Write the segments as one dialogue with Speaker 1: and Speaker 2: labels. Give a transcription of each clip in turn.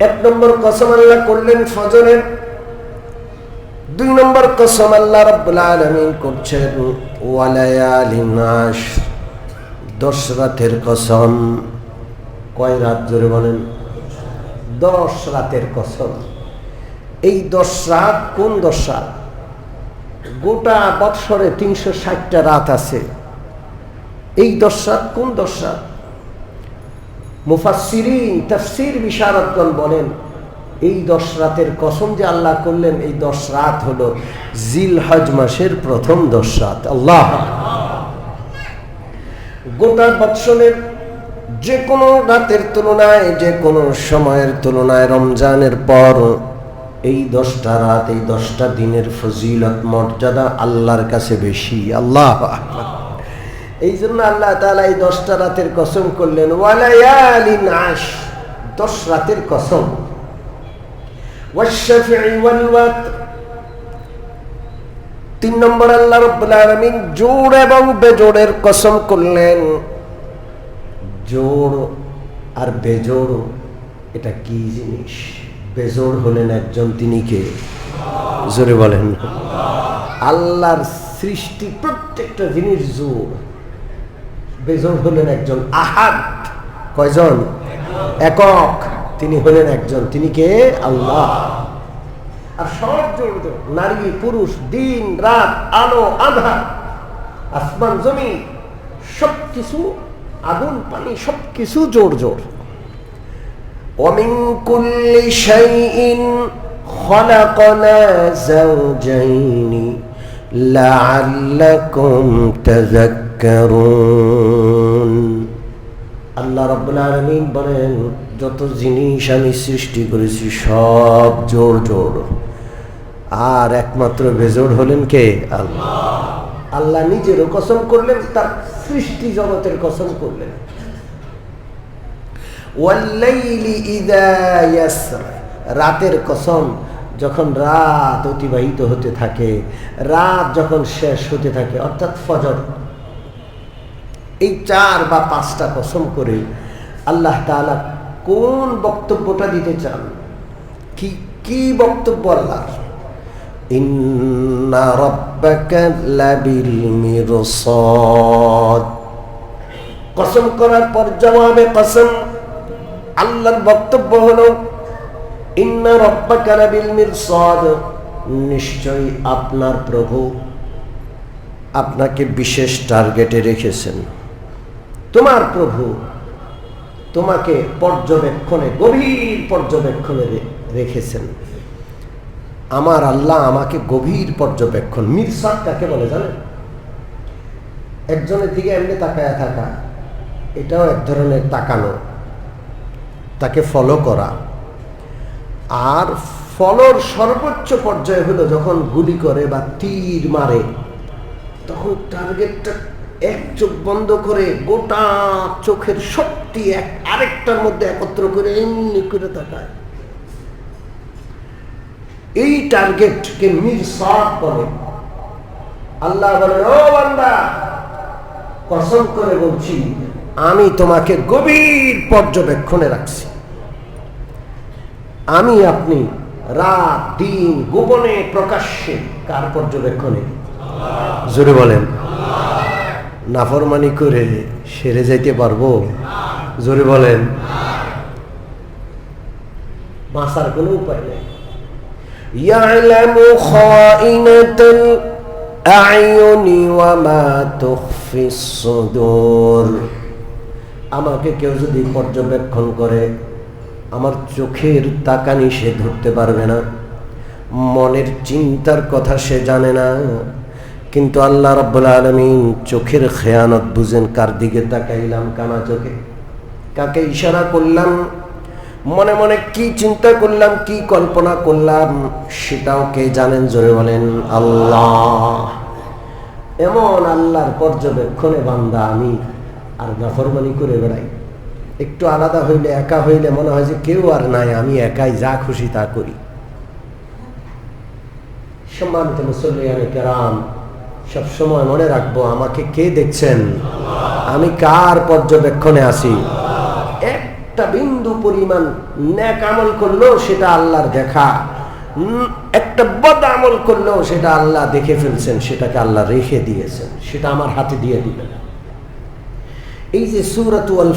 Speaker 1: এক নম্বর কসম আল্লাহ করলেন ফজরের। দুই নম্বর কসম আল্লাহ রব্বুল করছেন ওয়ালায়ালিন আশ দশ রাতের কসম। কয় রাত জোরে বলেন? দশ রাতের কসম। এই দশ রাত কোন দশ রাত? গোটা বৎসরে তিনশো ষাটটা রাত আছে। এই দশ রাত কোন দশ রাত? মুফাসিরিন তফসির বলেন, এই দশ রাতের কসম যে আল্লাহ করলেন, এই দশ রাত জিল হজ মাসের প্রথম দশ রাত। আল্লাহ। গোটা যে কোনো রাতের তুলনায় যে কোনো সময়ের তুলনায় রমজানের পর এই দশটা রাত, এই দশটা দিনের ফজিলত, মর্যাদা আল্লাহর কাছে বেশি। আল্লাহ। আকবার। এই জন্য আল্লাহ তালা এই দশটা রাতের কসম করলেন ওয়ালায়ালিন আশ দশ রাতের কসম। তিন নম্বর আল্লাহ রব্বুল জোড় এবং বেজোড়ের কসম করলেন। জোড় আর বেজোড়, এটা কি জিনিস? বেজোড় হলেন একজন তিনি কে? জোরে বলেন। আল্লাহর সৃষ্টি প্রত্যেকটা জিনিস জোড় বেজোড় হলেন একজন আহাদ কয়জন একক তিনি হলেন একজন তিনি কে আল্লাহ আর সব জোড় জোড় নারী পুরুষ দিন রাত আলো আধার আসমান জমি সব কিছু আগুন পানি সব কিছু জোর জোর ومن كل شيء خلقنا زوجين لعلكم تذكرون আল্লাহ রব্বুল আলামিন বলেন, যত জিনিস আমি সৃষ্টি করেছি সব জোর জোর। আর একমাত্র বেজোড় হলেন কে? আল্লাহ। আল্লাহ নিজেরও কসম করলেন, তার সৃষ্টি জগতের কসম করলেন। রাতের কসম যখন রাত অতিবাহিত হতে থাকে, রাত যখন শেষ হতে থাকে, অর্থাৎ ফজর। এই চার বা পাঁচটা কসম করে আল্লাহ তাআলা কোন বক্তব্যটা দিতে চান? কি কি বক্তব্য মিরসাদ। কসম করার পর জবাবে কসম, আল্লাহর বক্তব্য হলো, ইন্না রাব্বাকা লাবিল মিরসাদ। নিশ্চয়ই আপনার প্রভু আপনাকে বিশেষ টার্গেটে রেখেছেন। তোমার প্রভু তোমাকে পর্যবেক্ষণে, গভীর পর্যবেক্ষণে রেখেছেন। আমার আল্লাহ আমাকে গভীর পর্যবেক্ষণ মিরসাদ কাকে বলে জানেন? একজনের দিকে এমনি তাকায়া থাকা, এটাও এক ধরনের তাকানো, তাকে ফলো করা। আর ফলোর সর্বোচ্চ পর্যায়ে হলো যখন গুলি করে বা তীর মারে, তখন টার্গেটটা এক চোখ বন্ধ করে গোটা চোখের শক্তি এক, আরেকটার মধ্যে একত্র করে এমনি করে তাকায়। এই টার্গেটকে মিরসাদ বলে আল্লাহ বলে, ও বান্দা, কসম করে বলছি, আমি তোমাকে গভীর পর্যবেক্ষণে রাখছি। আমি আপনি রাত, দিন, গোপনে প্রকাশ্যে কার পর্যবেক্ষণে? জোরে বলেন। নাফরমানি করে সেরে যাইতে পারবো জোরে বলেন বাঁচার কোনো উপায় নেই يعلم خائنة الأعين وما تخفي الصدور আমাকে কেউ যদি পর্যবেক্ষণ করে আমার চোখের তাকানি সে ধরতে পারবে না মনের চিন্তার কথা সে জানে না কিন্তু আল্লাহ রব্বুল আলমিন চোখের খেয়ানত বুঝেন, কার দিকে তাকাইলাম, কানা চোখে? কাকে ইশারা করলাম? মনে মনে কি চিন্তা করলাম, কি কল্পনা করলাম, সেটাও কে জানেন? জোরে বলেন, আল্লাহ। এমন আল্লাহর পর্যবেক্ষণে বান্দা আমি আর নাফরমানি করে বেড়াই। একটু আলাদা হইলে, একা হইলে মনে হয় যে কেউ আর নাই, আমি একাই যা খুশি তা করি। সম্মানিত মুসল্লিয়ানে কেরাম সবসময় মনে রাখব, আমাকে কে দেখছেন? আমি কার পর্যবেক্ষণে আছি? একটা বিন্দু পরিমাণ ন্যাক আমল করলেও সেটা আল্লাহর দেখা। একটা বদ আমল করলেও সেটা আল্লাহ দেখে ফেলছেন, সেটাকে আল্লাহ রেখে দিয়েছেন, সেটা আমার হাতে দিয়ে দিবেন এই যে সুরাত আল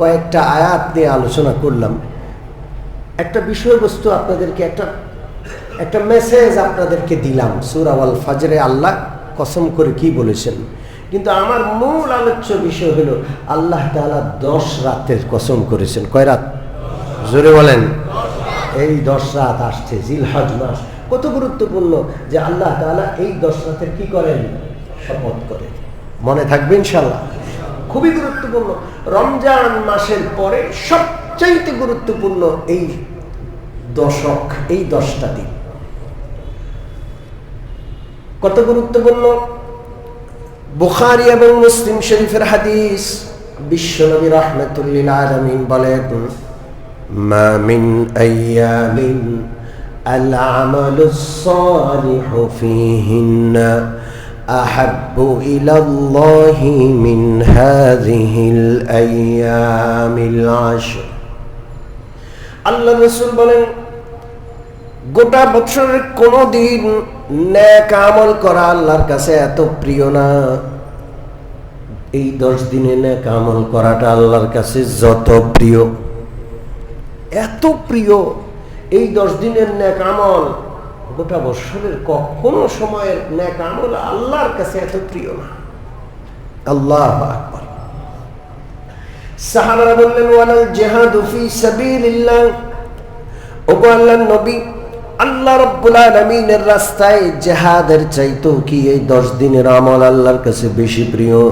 Speaker 1: কয়েকটা আয়াত নিয়ে আলোচনা করলাম, একটা বিষয়বস্তু আপনাদেরকে একটা একটা মেসেজ আপনাদেরকে দিলাম, সুরাওয়াল ফাজরে আল্লাহ কসম করে কি বলেছেন? কিন্তু আমার মূল আলোচ্য বিষয় হলো, আল্লাহ তাআলা দশ রাতের কসম করেছেন। কয় রাত? জোরে বলেন। এই দশ রাত আসছে, জিলহাজ মাস। কত গুরুত্বপূর্ণ যে আল্লাহ তাআলা এই দশ রাতের কি করেন? শপথ করেন। মনে থাকবে ইনশাল্লাহ খুবই গুরুত্বপূর্ণ। রমজান মাসের পরে সবচাইতে গুরুত্বপূর্ণ এই দশক, এই দশটা দিন। কত গুরুত্বপূর্ণ বুখারি এবং মুসলিম শরীফের হাদিস বিশ্বনবী রহমতুল্লিল আলমিন বলেন মা মিন আইয়ামিন العمل الصالح فيهن أحب إلى الله من هذه الأيام العشر আল্লাহ রসুল বলেন গোটা বছরের কোনো দিন ন্যাক আমল করা আল্লাহর কাছে এত প্রিয় না। এই দশ দিনে ন্যাক আমল করাটা আল্লাহর কাছে যত প্রিয়। এত প্রিয় এই দশ দিনের ন্যাক আমল। গোটা বৎসরের কখনো সময়ের ন্যাক আমল আল্লাহর কাছে এত প্রিয় না। আল্লাহ আকবার। সাহাবারা বললেন, ওয়ালাল জিহাদু ফি সাবিলিল্লাহ। ওগো আল্লাহর নবী আল্লাহ রব্বুল আলামিনের রাস্তায় জেহাদের চাইতো কি এই দশ দিনের আমল আল্লাহর কাছে বেশি প্রিয়?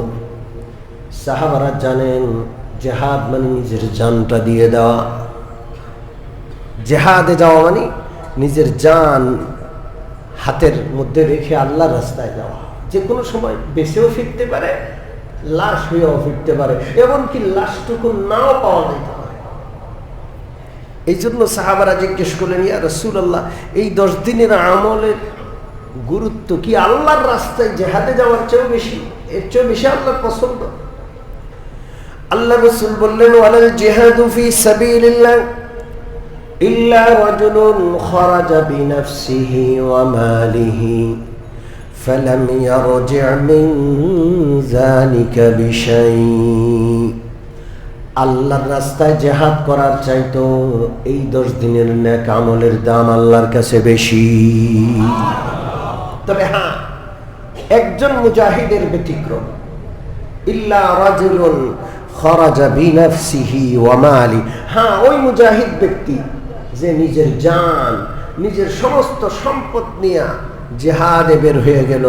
Speaker 1: সাহাবারা জানেন, জেহাদ মানে নিজের জানটা দিয়ে দেওয়া। জেহাদে যাওয়া মানে নিজের জান হাতের মধ্যে রেখে আল্লাহর রাস্তায় যাওয়া। যে কোনো সময় বেঁচেও ফিরতে পারে, লাশ হয়েও ফিরতে পারে। এমনকি লাশটুকু নাও পাওয়া যেতে। এই জন্য সাহাবারা জিজ্ঞেস করলেন ইয়া রসুল আল্লাহ এই দশ দিনের আমলের গুরুত্ব কি আল্লাহর রাস্তায় জেহাদে যাওয়ার চেয়েও বেশি এর চেয়েও বেশি আল্লাহর পছন্দ আল্লাহ রসুল বললেন ওয়ালাল জেহাদু ফি সাবিলিল্লাহ إلا رجل خرج بنفسه وماله فلم يرجع من ذلك بشيء আল্লাহর রাস্তায় জেহাদ করার চাইতো এই দশ দিনের ন্যাক আমলের দাম আল্লাহর কাছে বেশি। তবে হ্যাঁ একজন মুজাহিদের ব্যতিক্রম। ইল্লা হ্যাঁ ওই মুজাহিদ ব্যক্তি যে নিজের জান, নিজের সমস্ত সম্পদ জেহাদে বের হয়ে গেল।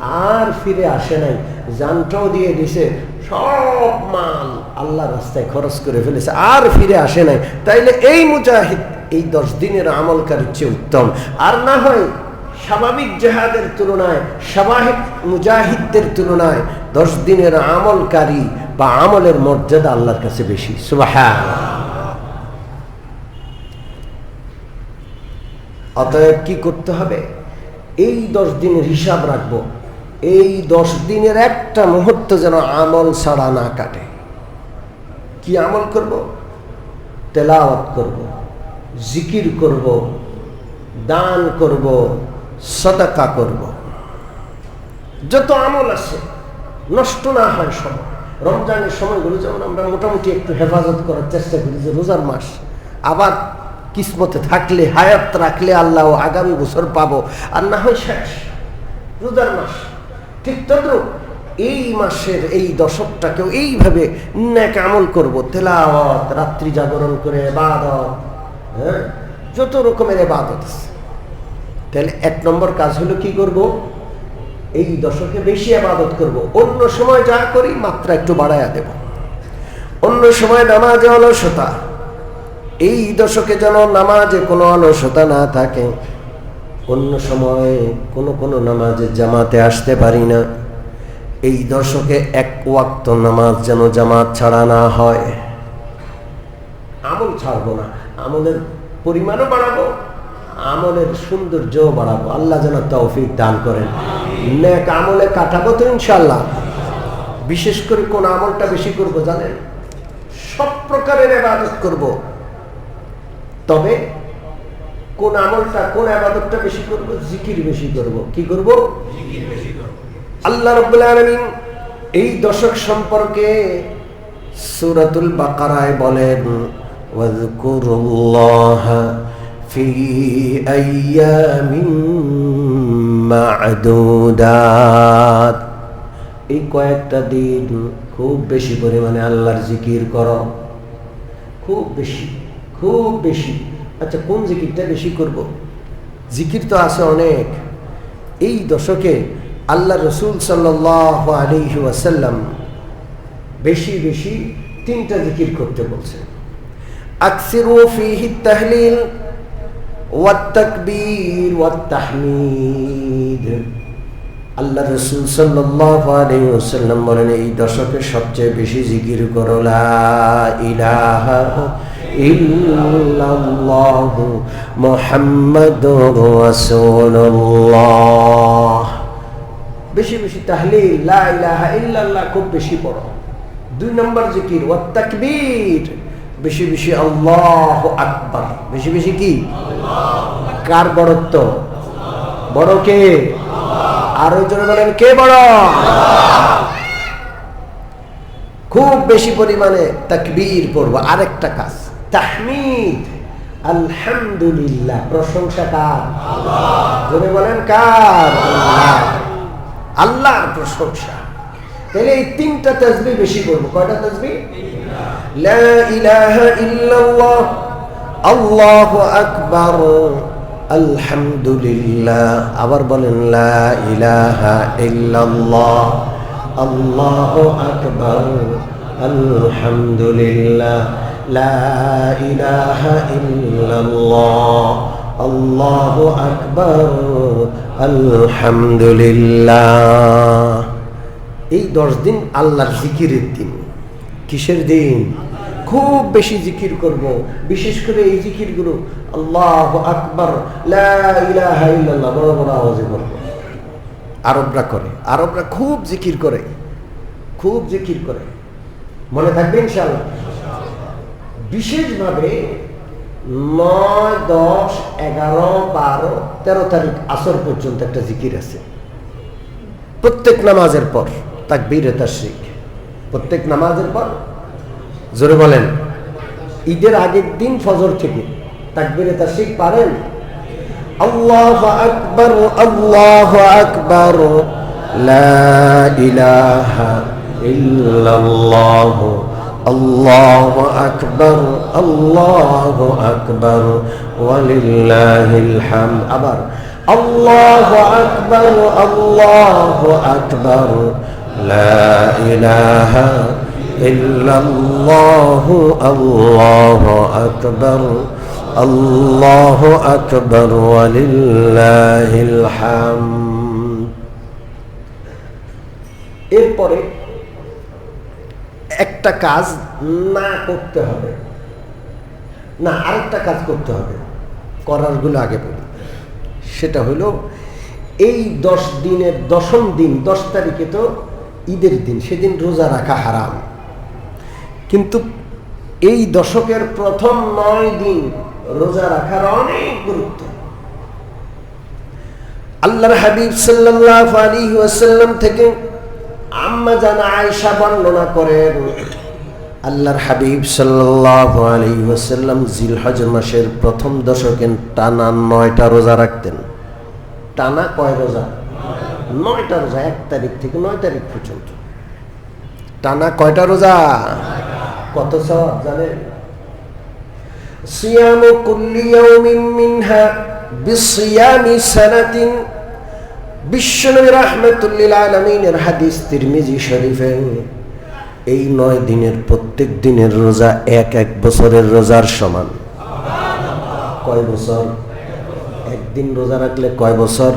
Speaker 1: আর ফিরে আসে নাই, জানটাও দিয়ে দিছে সব মাল আল্লাহ রাস্তায় খরচ করে ফেলেছে, আর ফিরে আসে নাই। তাইলে এই মুজাহিদ এই দশ দিনের আমলকারীর চেয়ে উত্তম। আর না হয় স্বাভাবিক জেহাদের তুলনায়, স্বাভাবিক মুজাহিদদের তুলনায় দশ দিনের আমলকারী বা আমলের মর্যাদা আল্লাহর কাছে বেশি। অতএব কি করতে হবে? এই দশ দিনের হিসাব রাখব। এই দশ দিনের একটা মুহূর্ত যেন আমল ছাড়া না কাটে। কি আমল করব? তেলাওয়াত করব, জিকির করব, দান করব, সদাকা করব। যত আমল আছে, নষ্ট না হয় সময় রমজানের সময়গুলো যেমন আমরা মোটামুটি একটু হেফাজত করার চেষ্টা করি যে রোজার মাস, আবার কিসমতে থাকলে, হায়াত রাখলে আল্লাহ আগামী বছর পাবো, আর না হয় শেষ। রোজার মাস ঠিক তদ্রুপ এই মাসের এই দশকটাকেও এইভাবে আমল করব, তেলাওয়াত, রাত্রি জাগরণ করে এবাদত হ্যাঁ? যত রকমের এবাদত আছে। তাহলে এক নম্বর কাজ হলো কি করব? এই দশকে বেশি আবাদত করব। অন্য সময় যা করি মাত্রা একটু বাড়াইয়া দেব। অন্য সময় নামাজে অলসতা। এই দশকে যেন নামাজে কোনো অলসতা না থাকে। অন্য সময় কোনো কোনো নামাজে জামাতে আসতে পারি না। এই দশকে এক ওয়াক্ত নামাজ যেন জামাত ছাড়া না হয়। আমল ছাড়বো না, আমলের পরিমাণও বাড়াবো, আমলের সৌন্দর্য বাড়াবো। আল্লাহ যেন তৌফিক দান করেন। নেক আমলে কাটাবো তো ইনশাল্লাহ বিশেষ করে কোন আমলটা বেশি করব জানেন? সব প্রকারের আবাদত করব। তবে কোন আমলটা কোন আবাদতটা বেশি করব? জিকির বেশি করব। কি করব? আল্লাহ রব্বুল আলামিন এই দশক সম্পর্কে সূরাতুল বাকারায় বলেন এই কয়েকটা দিন খুব বেশি পরিমাণে আল্লাহর জিকির করো। খুব বেশি খুব বেশি। আচ্ছা কোন জিকিরটা বেশি করব। জিকির তো আছে অনেক। এই দশকে আল্লাহ রসুল সাল্লাহ আলহি ওয়াসাল্লাম বেশি বেশি তিনটা জিকির করতে বলছেন। আকসির ফিহি তাহলিল ওয়াত্তাকবীর ওয়াত্তাহমিদ আল্লাহ রসুল সাল্লাম বলেন, এই দশকে সবচেয়ে বেশি জিকির করলা ইলাহা ইল্লাল্লাহু মুহাম্মাদুর রাসূলুল্লাহ। বেশি বেশি তাহলিল, লা ইলাহা ইল্লাল্লাহ খুব বেশি পড়ো। দুই নম্বর জিকির, ওয়াত তাকবীর। বেশি বেশি আল্লাহ আকবার। বেশি বেশি কি? কার বড়ত্ব? বড় কে? আর জন্য বলেন, কে বড়? খুব বেশি পরিমাণে তাকবীর পড়ব, আরেকটা কাজ। তাহমিদ, আলহামদুলিল্লাহ। প্রশংসা কার? জোরে বলেন কার? আল্লাহর প্রশংসা। তাহলে এই তিনটা তসবি বেশি করব কয়টা ইল্লাল্লাহ। আল্লাহু আকবার। আলহামদুলিল্লাহ। আবার বলেন ইলাহা ইল্লাল্লাহ। আল্লাহু আকবার। আলহামদুলিল্লাহ। লা ইলাহা ইল্লাল্লাহ, আল্লাহু আকবার, আলহামদুলিল্লাহ। এই দশ দিন আল্লাহর জিকিরের দিন। কিসের দিন? খুব বেশি জিকির করব। বিশেষ করে এই জিকিরগুলো আল্লাহ আকবর আওয়াজে করব আরবরা করে, আরবরা খুব জিকির করে, খুব জিকির করে। মনে থাকবে ইনশাল্লাহ বিশেষভাবে নয়, দশ, এগারো, বারো, তেরো তারিখ আসর পর্যন্ত একটা জিকির আছে। প্রত্যেক নামাজের পর তাক তাকবীর শিখ প্রত্যেক নামাজের পর জোরে বলেন, ঈদের আগের দিন ফজর থেকে তাকবীরে শিখ পারেন? আল্লাহ আকবর আল্লাহ আকবর, লা ইলাহা ইল্লাল্লাহ। الله أكبر الله أكبر ولله الحمد أبر الله أكبر الله أكبر لا إله إلا الله الله أكبر الله أكبر ولله الحمد এরপরে একটা কাজ না করতে হবে। না, আরেকটা কাজ করতে হবে। করারগুলো আগে বলি। সেটা হলো, এই দশ দিনের, দশম দিন, দশ তারিখে তো ঈদের দিন, সেদিন রোজা রাখা হারাম। কিন্তু এই দশকের প্রথম নয় দিন রোজা রাখার অনেক গুরুত্ব। আল্লাহর হাবিব সাল্লাহ আলী ওয়াসাল্লাম থেকে আম্মা জানা আয়সা বর্ণনা করেন, আল্লাহর হাবিব সাল্লাহ আলী ওয়াসাল্লাম জিলহজ মাসের প্রথম দশকে টানা নয়টা রোজা রাখতেন। টানা কয় রোজা? নয়টা রোজা, এক তারিখ থেকে নয় তারিখ পর্যন্ত। টানা কয়টা রোজা? কত সব জানেন? সিয়াম কুল্লি ইয়াউমিন মিনহা বিসিয়ামি সানাতিন বিশ্বনবী রাহমাতুল্লিল আলামিনের হাদিস তিরমিজি শরীফে, এই নয় দিনের প্রত্যেক দিনের রোজা এক এক বছরের রোজার সমান। কয় বছর? একদিন রোজা রাখলে কয় বছর?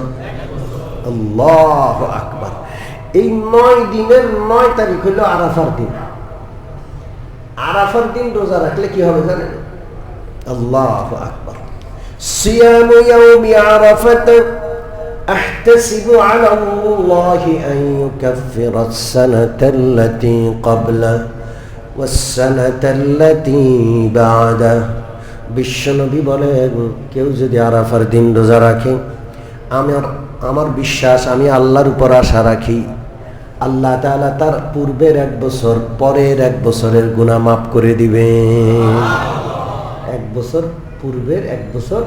Speaker 1: আল্লাহ আকবার। এই নয় দিনের নয় তারিখ হইল আরাফার দিন। আরাফার দিন রোজা রাখলে কি হবে জানেন? আল্লাহ আকবার। সিয়াম ইয়াউমি আরাফাত أحتسب على الله أن يكفر السنة التي قبله والسنة التي بعده বিশ্বনবী বলেন কেউ যদি আরাফার দিন রোজা রাখে আমার আমার বিশ্বাস আমি আল্লাহর উপর আশা রাখি আল্লাহ তাআলা তার পূর্বের এক বছর পরের এক বছরের গুণা মাফ করে দিবেন এক বছর পূর্বের এক বছর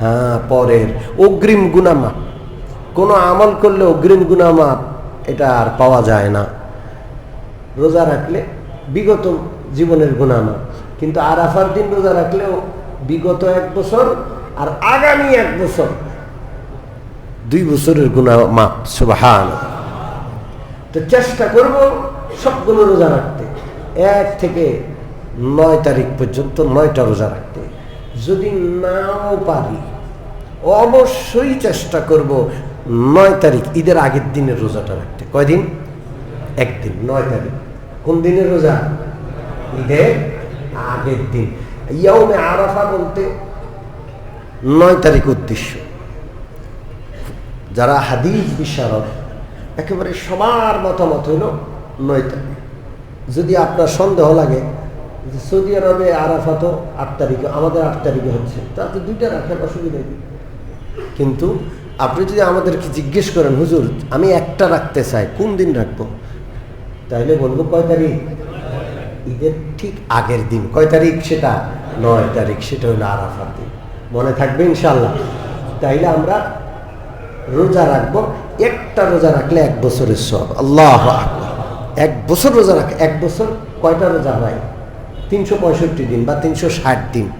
Speaker 1: হ্যাঁ পরের। অগ্রিম গুণা মাপ কোনো আমল করলে অগ্রিম গুণা মাপ এটা আর পাওয়া যায় না। রোজা রাখলে বিগত জীবনের গুণা মাপ কিন্তু আরাফার দিন রোজা রাখলেও বিগত এক বছর আর আগামী এক বছর দুই বছরের গুণা মাপ সুবাহান তো চেষ্টা করব সবগুলো রোজা রাখতে। এক থেকে নয় তারিখ পর্যন্ত নয়টা রোজা রাখতে। যদি নাও পারি অবশ্যই চেষ্টা করব নয় তারিখ, ঈদের আগের দিনের রোজাটা রাখতে। কয়দিন? একদিন, নয় তারিখ। কোন দিনের রোজা? ঈদের আগের দিন। ইয়াউমে আরাফা বলতে নয় তারিখ উদ্দেশ্য। যারা হাদিস বিশারদ, একেবারে সবার মতামত হইল নয় তারিখ। যদি আপনার সন্দেহ লাগে সৌদি আরবে আরাফা তো আট তারিখে, আমাদের আট তারিখে হচ্ছে তাতে দুইটা রাখার অসুবিধা নেই কিন্তু আপনি যদি আমাদেরকে জিজ্ঞেস করেন, হুজুর, আমি একটা রাখতে চাই, কোন দিন রাখব? তাইলে বলব, কয় তারিখ? ঈদের ঠিক আগের দিন। কয় তারিখ সেটা? নয় তারিখ, সেটা হলো আরাফার দিন। মনে থাকবে ইনশাল্লাহ তাইলে আমরা রোজা রাখব। একটা রোজা রাখলে এক বছরের সব। আল্লাহ এক বছর রোজা রাখ এক বছর কয়টা রোজা হয়? তিনশো পঁয়ষট্টি দিন বা তিনশো ষাট দিন।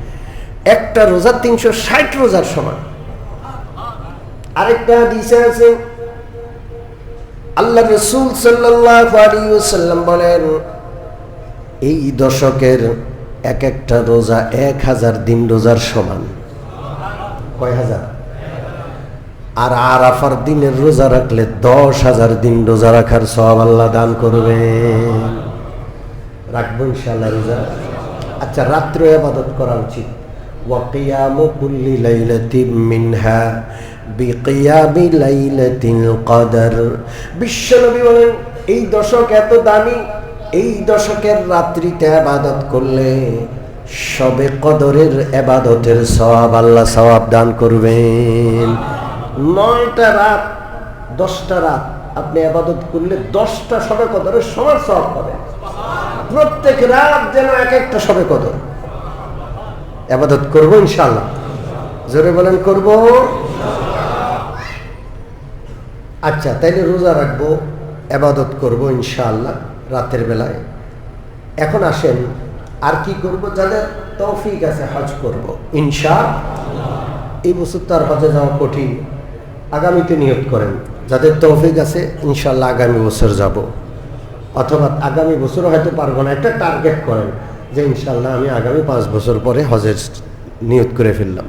Speaker 1: একটা রোজা তিনশো ষাট রোজার সমান। আরেকটা হাদিসে আছে। আল্লাহ রসুল সাল্লাহ বলেন, এই দশকের এক একটা রোজা এক হাজার দিন রোজার সমান। কয় হাজার? আর আরাফার দিনের রোজা রাখলে দশ হাজার দিন রোজা রাখার সব আল্লাহ দান করবে। রাখব ইনশাল্লাহ রোজা। আচ্ছা রাত্রে আবাদত করা উচিত। ওয়াকিয়াম কুল্লি লাইলাতিম মিনহা। বিশ্বনবী বলেন, এই দশক এত দামি, এই দশকের রাত্রিতে আবাদত করলে সবে কদরের এবাদতের সওয়াব আল্লাহ সওয়াব দান করবেন। নয়টা রাত, দশটা রাত আপনি আবাদত করলে দশটা সবে কদরের সমান সওয়াব পাবেন। প্রত্যেক রাত যেন এক একটা সবে কদর। আবাদত করব ইনশাল্লাহ জোরে বলেন, করব? আচ্ছা তাইলে রোজা রাখব আবাদত করব ইনশাআল্লাহ রাতের বেলায়। এখন আসেন, আর কি করব? যাদের তৌফিক আছে, হজ করব, ইনশা এই বছর তো আর হজে যাওয়া কঠিন। আগামীতে নিয়োগ করেন। যাদের তৌফিক আছে ইনশাল্লাহ আগামী বছর যাব। অথবা আগামী বছর হয়তো পারব না, একটা টার্গেট করেন যে ইনশাল্লাহ আমি আগামী পাঁচ বছর পরে হজের নিয়োগ করে ফেললাম।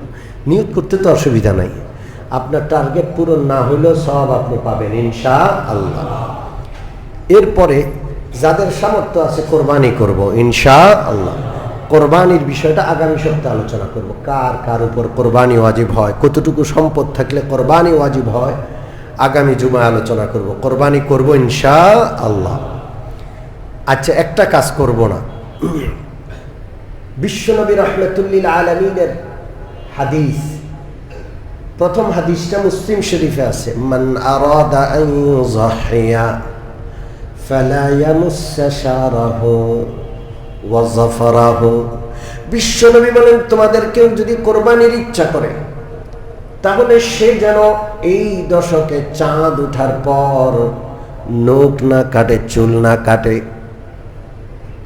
Speaker 1: নিয়োগ করতে তো অসুবিধা নাই। আপনার টার্গেট পূরণ না হলেও সব আপনি পাবেন ইনশা আল্লাহ এরপরে যাদের সামর্থ্য আছে কোরবানি করব ইনশা আল্লাহ কোরবানির বিষয়টা আগামী সপ্তাহে আলোচনা করব। কার কার উপর কোরবানি ওয়াজিব হয়? কতটুকু সম্পদ থাকলে কোরবানি ওয়াজিব হয়? আগামী জুমায় আলোচনা করব। কোরবানি করব ইনশা আল্লাহ আচ্ছা একটা কাজ করব না। বিশ্বনবী রহমতুল্লিল আলমিনের হাদিস প্রথম হাদিসটা মুসলিম শরীফে আছে, মান বিশ্বনবী বলেন, তোমাদের কেউ যদি কোরবানির ইচ্ছা করে, তাহলে সে যেন এই দশকে চাঁদ উঠার পর নোক না কাটে, চুল না কাটে।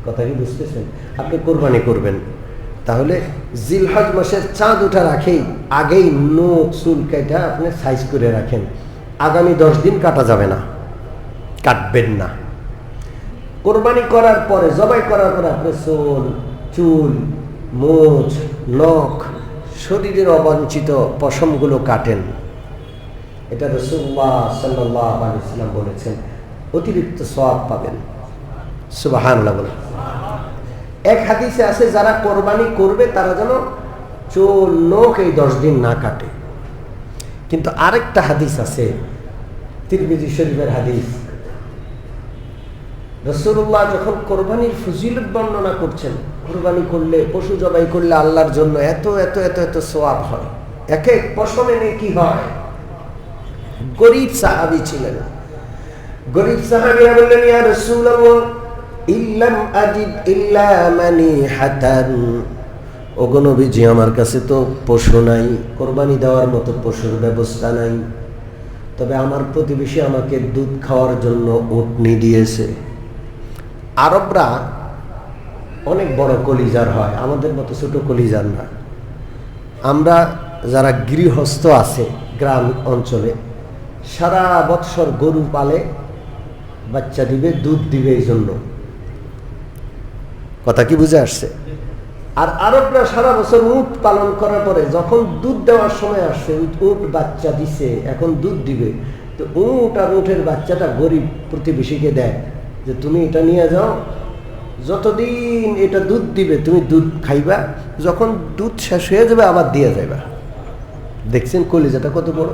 Speaker 1: কথা কি বুঝতেছেন? আপনি কোরবানি করবেন। তাহলে জিলহজ মাসের চাঁদ উঠার আগেই আগেই নোক চুল কেটে আপনি সাইজ করে রাখেন। আগামী দশ দিন কাটা যাবে না। কাটবেন না। কোরবানি করার পরে, জবাই করার পরে আপনি চুল চুল, মোচ, নখ, শরীরের অবাঞ্ছিত পশমগুলো কাটেন। এটা রসুল্লাহ সাল্লাহ আলিয়াল্লাম বলেছেন, অতিরিক্ত সওয়াব পাবেন। সুবাহান বলে এক হাদিসে আছে, যারা কোরবানি করবে তারা যেন চুল নখ এই দশ দিন না কাটে। কিন্তু আরেকটা হাদিস আছে, তিরমিজি শরীফের হাদিস। রসুল্লাহ যখন কোরবানির ফজিলত বর্ণনা করছেন, কোরবানি করলে, পশু জবাই করলে আল্লাহর জন্য এত এত এত এত সোয়াব হয়। এক এক পশমে কি হয়। গরিব সাহাবি ছিলেন। গরিব সাহাবিরা বললেন, ইয়া রাসূলুল্লাহ ইল্লাম আজিদ ইল্লা মানি হাতান ওগো নবীজি, আমার কাছে তো পশু নাই, কোরবানি দেওয়ার মতো পশুর ব্যবস্থা নাই। তবে আমার প্রতিবেশী আমাকে দুধ খাওয়ার জন্য উটনি দিয়েছে। আরবরা অনেক বড় কলিজার হয়, আমাদের মতো ছোট কলিজার না। আমরা যারা গৃহস্থ আছে গ্রাম অঞ্চলে, সারা বৎসর গরু পালে বাচ্চা দিবে, দুধ দিবে এই জন্য। কথা কি বুঝে আসছে? আর আরবরা সারা বছর উট পালন করার পরে যখন দুধ দেওয়ার সময় আসছে, উট বাচ্চা দিছে, এখন দুধ দিবে। তো উট আর উটের বাচ্চাটা গরিব প্রতিবেশীকে দেয় যে, তুমি এটা নিয়ে যাও। যতদিন এটা দুধ দিবে, তুমি দুধ খাইবা। যখন দুধ শেষ হয়ে যাবে, আবার দিয়ে যাইবা। দেখছেন কলিজাটা কত বড়?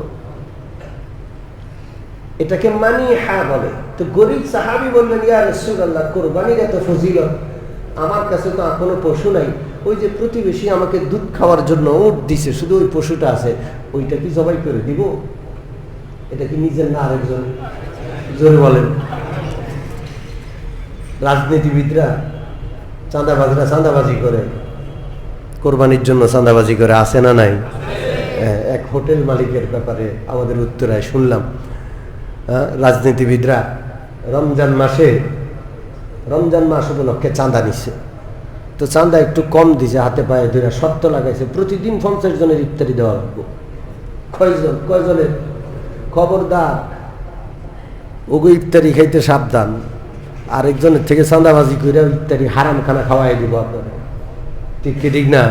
Speaker 1: এটাকে মানি হ্যাঁ বলে। তো গরিব সাহাবি বললেন, ইয়া রসুল্লাহ কোরবানির এত ফজিলত আমার কাছে তো আর কোনো পশু নাই। ওই যে প্রতিবেশী আমাকে দুধ খাওয়ার জন্য উঠ দিছে, শুধু ওই পশুটা আছে। ওইটা কি জবাই করে দিব? এটা কি নিজের না আরেকজন? জোরে বলেন। রাজনীতিবিদরা চাঁদাবাজরা চাঁদাবাজি করে। কোরবানির জন্য চাঁদাবাজি করে আসে না নাই? এক হোটেল মালিকের ব্যাপারে আমাদের উত্তরায় শুনলাম। রাজনীতিবিদরা রমজান মাসে রমজান মাস উপলক্ষে চাঁদা নিচ্ছে তো চাঁদা একটু কম দিছে, হাতে পায়ে ধরে শর্ত লাগাইছে। প্রতিদিন পঞ্চাশ জনের ইফতারি দেওয়া লাগবে। কয়জন, কয়জনের? খবরদার। ওগো ইফতারি খাইতে সাবধান। আরেকজনের থেকে চাঁদাবাজি করে ইত্যাদি হারাম খানা খাওয়াই দিব আপনারা। ঠিক কি, ঠিক না?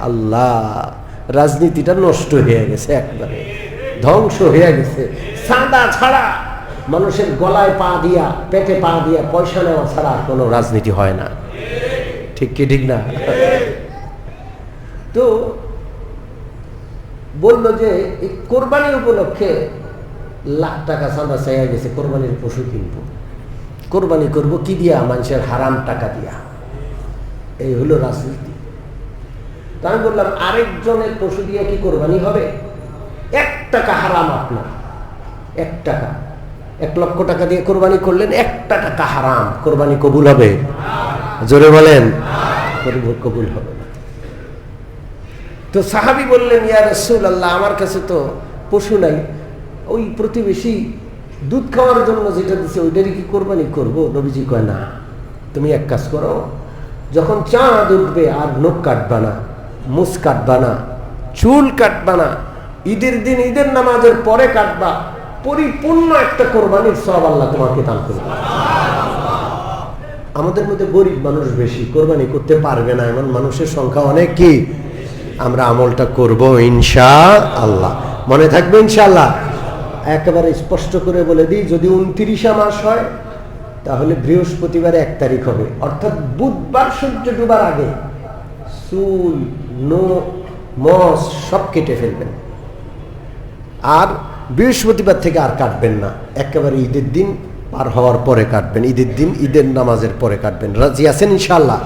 Speaker 1: আল্লাহ, রাজনীতিটা নষ্ট হয়ে গেছে একবারে। ধ্বংস হয়ে গেছে। চাঁদা ছাড়া মানুষের গলায় পা দিয়া, পেটে পা দিয়া পয়সা নেওয়া ছাড়া কোনো রাজনীতি হয় না। ঠিক কি ঠিক না? তো বলল যে, এই কোরবানির উপলক্ষে লাখ টাকা চাঁদা চাইয়া গেছে, কোরবানির পশু কিনবো। কোরবানি করব কি দিয়া? মানুষের হারাম টাকা দিয়া। এই হলো রাজনীতি। তা আমি বললাম, আরেকজনের পশু দিয়া কি কোরবানি হবে? এক টাকা হারাম আপনার। এক টাকা। এক লক্ষ টাকা দিয়ে কোরবানি করলেন একটা টাকা হারাম। কোরবানি কবুল হবে? জোরে বলেন। কবুল হবে না। তো সাহাবি বললেন ইয়া রসুল আল্লাহ আমার কাছে তো পশু নাই। ওই প্রতিবেশী দুধ খাওয়ার জন্য যেটা দিচ্ছে ওইটারই কি কোরবানি করব? নবীজি কয় না। তুমি এক কাজ করো যখন চাঁদ উঠবে আর নখ কাটবা না মুস কাটবা না চুল কাটবা না ঈদের দিন ঈদের নামাজের পরে কাটবা পরিপূর্ণ একটা কোরবানির সব আল্লাহ তোমাকে দান করবে। আমাদের মধ্যে গরিব মানুষ বেশি, কোরবানি করতে পারবে না। এমন মানুষের সংখ্যা অনেক কি? আমরা আমলটা করব ইনশা আল্লাহ মনে থাকবে ইনশাআল্লাহ? একেবারে স্পষ্ট করে বলে দিই, যদি উনত্রিশা মাস হয়, তাহলে বৃহস্পতিবার এক তারিখ হবে। অর্থাৎ বুধবার, সূর্য ডুবার আগে চুল নো মস সব কেটে ফেলবেন। আর বৃহস্পতিবার থেকে আর কাটবেন না। একেবারে ঈদের দিন পার হওয়ার পরে কাটবেন। ঈদের দিন, ঈদের নামাজের পরে কাটবেন। রাজি আছেন ইনশাল্লাহ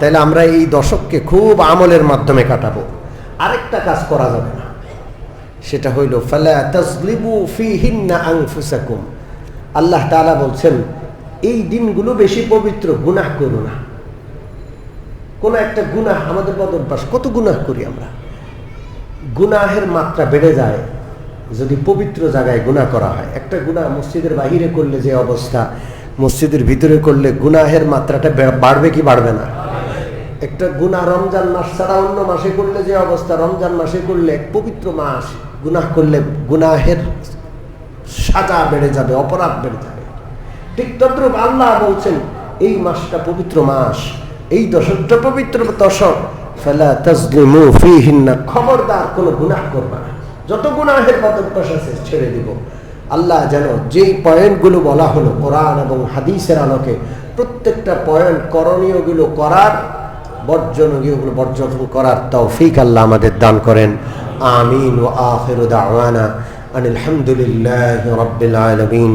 Speaker 1: তাহলে আমরা এই দশককে খুব আমলের মাধ্যমে কাটাবো। আরেকটা কাজ করা যাবে না। সেটা হইল আনফুসাকুম। আল্লাহ তাআলা বলছেন, এই দিনগুলো বেশি পবিত্র, গুনাহ করো না। কোন একটা গুনাহ আমাদের বদভ্যাস, কত গুনাহ করি আমরা? গুনাহের মাত্রা বেড়ে যায় যদি পবিত্র জায়গায় গুনাহ করা হয়, একটা গুনাহ মসজিদের বাহিরে করলে যে অবস্থা, মসজিদের ভিতরে করলে গুনাহের মাত্রাটা বাড়বে কি বাড়বে না? একটা গুণা রমজান মাস ছাড়া অন্য মাসে করলে যে অবস্থা, রমজান মাসে করলে এক পবিত্র মাস, গুনাহ করলে গুনাহের সাজা বেড়ে যাবে, অপরাধ বেড়ে যাবে। ঠিক তদ্রুপ আল্লাহ বলছেন, এই মাসটা পবিত্র মাস, এই দশকটা পবিত্র দশক, ফেলা তাজলিমু ফিহিন্না, খবরদার কোনো গুনাহ করবা না। যত গুনাহের পদভ্যাস আছে, ছেড়ে দিব। আল্লাহ যেন যেই পয়েন্টগুলো বলা হলো, কোরআন এবং হাদিসের আলোকে প্রত্যেকটা পয়েন্ট করণীয়গুলো করার বর্জনীয়গুলো বর্জন করার তৌফিক আল্লাহ আমাদের দান করেন। আমিন ও দাওয়ানা আনিল হামদুলিল্লাহ রব্বিল আলামিন।